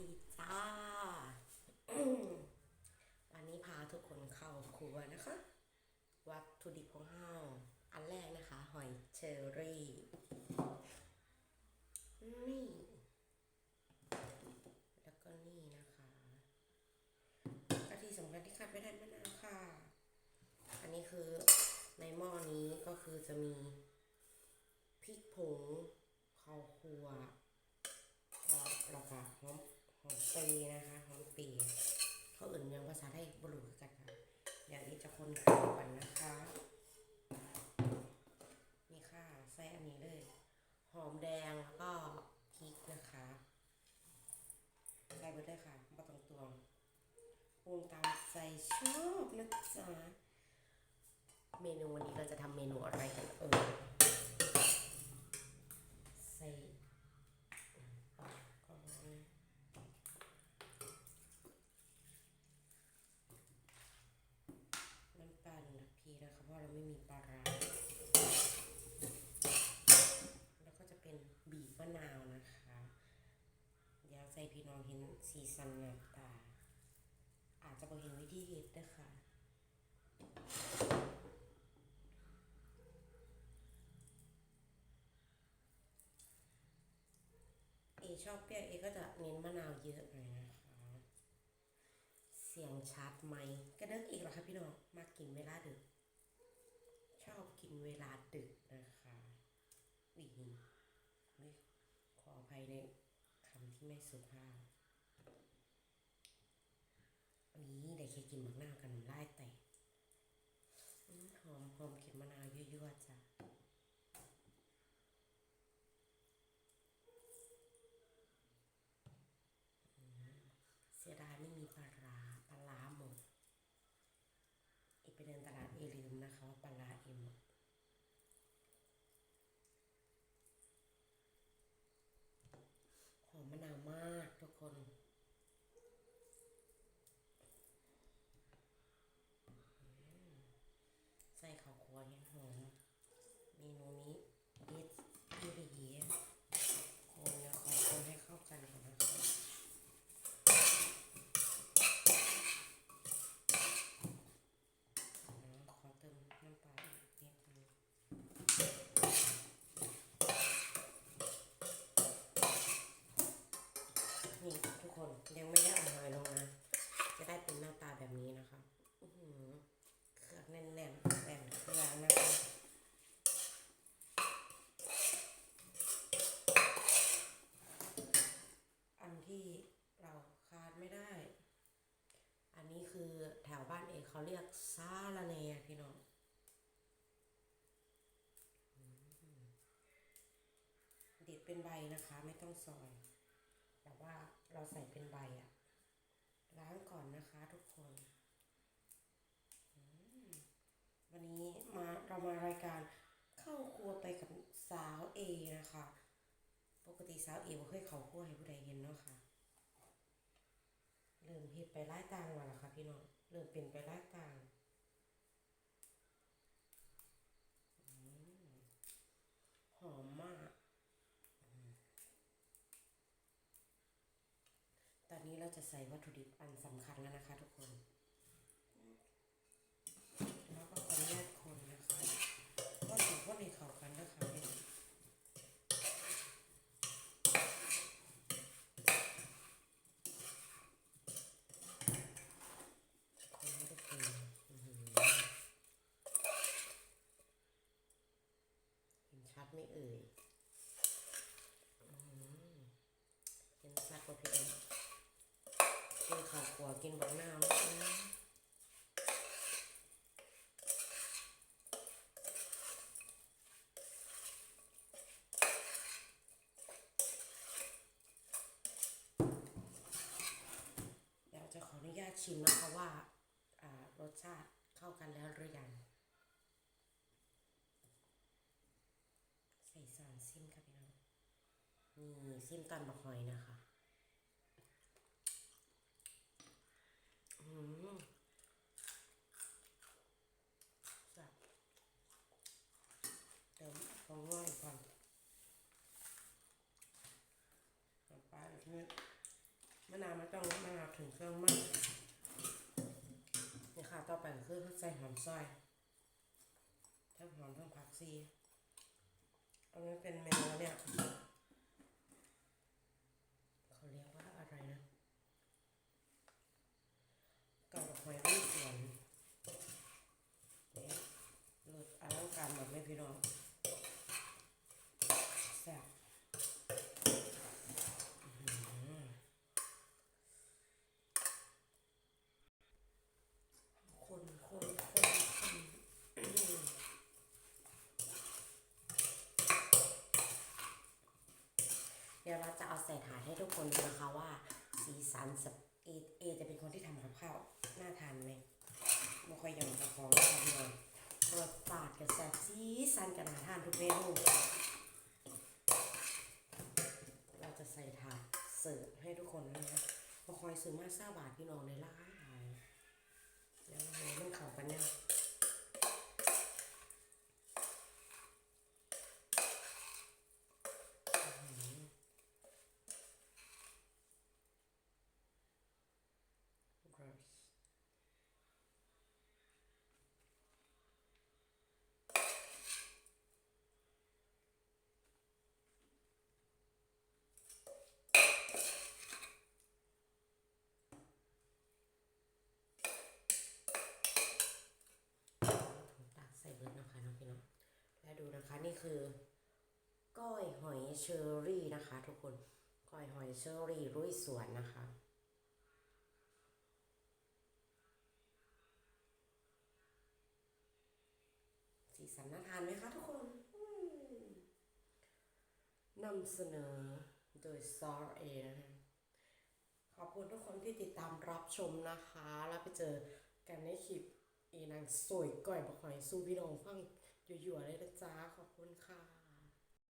ดีจ้า วันนี้พาทุกคนเข้าครัวนะคะ วัตถุดิบของเฮาอันแรกนะคะ หอยเชอรี่ นี่ แล้วก็นี่นะคะกะทิสำคัญที่ขาดไม่ได้มะนาวค่ะ อันนี้คือในหม้อนี้ก็คือจะมีพริกผงข้าวคั่วแล้วก็หอม หอมปีนะคะหอมปีเขาอื่นยังภาษาไทยบรูกันค่ะเดี๋ยวนี้จะคนข้ากันนะคะ นี่ค่ะใส่อันนี้เลย หอมแดงแล้วก็พริกนะคะใส่ไปเลยค่ะม่ต้องตวงปรุงตามใจชอบนะจ๊ะเมนูวันนี้เราจะทำเมนูอะไรกันเออใส่ปากก่อนน้ำตาลหนึ่งทัพพีนะคะเพราะเรา ไม่มีปลาร้าแล้วก็จะเป็นบีบมะนาวนะคะอยากใส่พี่น้องเห็นสีสันหน้าตา อาจจะบ่เห็นวิธีเห็ดนะคะเอชอบเปรี้ยวเอก็จะเน้นมะนาวเยอะหน่อยนะคะ เสียงชัดไหมก็นึกอีกแล้วค่ะพี่น้องมากินเวลาดึก อบกินเวลาดึกนะคะวินไม่ขออภัยในคำที่ไม่สุภาพวันนี้เดี๋ยวเคกินบักหน้าวกันไล่แตกหอมหอมกลินมะนาวยั่วๆจ้ะเสียดายไม่มีปลาร้าปลาร้าหมด อีกไปเดินตลาดเอลืมนะคะว่าปลาเอ็มหมหอมมะนาวมากทุกคนใส่ข้าวคั่วยังหอมเมนูนี้เด็ดยี่ดีคนแล้วขอคนให้เข้ากันก่อนนะคะ ขอเติมน้ำปลาอีกนิดนึงนี่ทุกคนยังไม่ได้เอาหอยลงนะ จะได้เป็นหน้าตาแบบนี้นะคะ อื้อหือเครื่องแน่นๆแน่นเครื่องนะคะ อันที่เราขาดไม่ได้ อันนี้ คือแถวบ้านเองเขาเรียกซาลาเนพี่น้องเด็ดเป็นใบนะคะ ไม่ต้องซอย แต่ว่าเราใส่เป็นใบอะล้างก่อนนะคะทุกคนวันนี้มาเรามารายการเข้าครัวไปกับสาวเอนะคะ ปกติสาวเอบ่เคยเข้าครัวให้ผู้ใดเห็นเนาะค่ะ เริ่มเฮ็ดไปไล่ต่างแล้วล่ะค่ะพี่น้องเริ่มเป็นไปไล่ต่างหอมมาก ตอนนี้เราจะใส่วัตถุดิบอันสำคัญแล้วนะคะทุกคน แล้วก็ขออนุญาตคนนะคะก็ถึงคนในเขากันนะคะพี่น้องคนให้ทุกคนอื้อหือเห็นชัด ไม่เอ่ยอื้อหือเห็นชัดกว่าพี่เอ็มกินข้าวขัวกินบักนาวนะเดี๋ยวจะขออนุญาตชิมนะคะว่ารสชาติเข้ากันแล้วหรือยัง ใส่สารซิมค่ะพี่น้อง นี่ซิมตอนบักหอยนะคะอืมจับเติมของง่ายก่อนน้ำปลาอีกนิดมะนาวไม่ต้องมะนาวถึงเครื่องมากนี่ค่ะต่อไปก็คือใส่หอมซอยทั้งหอมทั้งผักซีอันนี้เป็นเมนูเนี่ยเขาเรียกว่าอะไรนะเกากับหอยรุ่ยสวนเนี่ยเลิศอลังการแบบไม่ พี่น้องแซ่บคนคนคนคนเดี๋ยวเราจะเอาใส่ถาดให้ทุกคนดูนะคะว่าสีสันสับเอเอจะเป็นคนที่ทำกับข้าวน่าทานไหมไม่ค่อยยอมจะของทำเลย รสปาดกับแซ่บซีสันกันหาทานทุกเมนูเราจะใส่ถาดเสิร์ฟให้ทุกคนนะคะพอคอยซื้อมาเศร้าบาทพี่น้องในร้านขาย แล้วโหมันเข้ากันเนี่ยกรสถุงตักใส่เบิร์ดนะคะน้องพี่น้องและ ดูนะคะนี่คือก้อยหอยเชอรี่นะคะ ทุกคนก้อยหอยเชอรี่รุ่ยสวนนะคะสีสันน่าทานไหมคะทุกคนนำเสนอโดยซอร์เอนะคะ ขอบคุณทุกคนที่ติดตามรับชมนะคะ แล้วไปเจอกันในคลิปอีนางสวยก่อยบอกหอยสู้พี่น้องฟัง อยู่ๆเลยนะจ๊ะขอบคุณค่ะ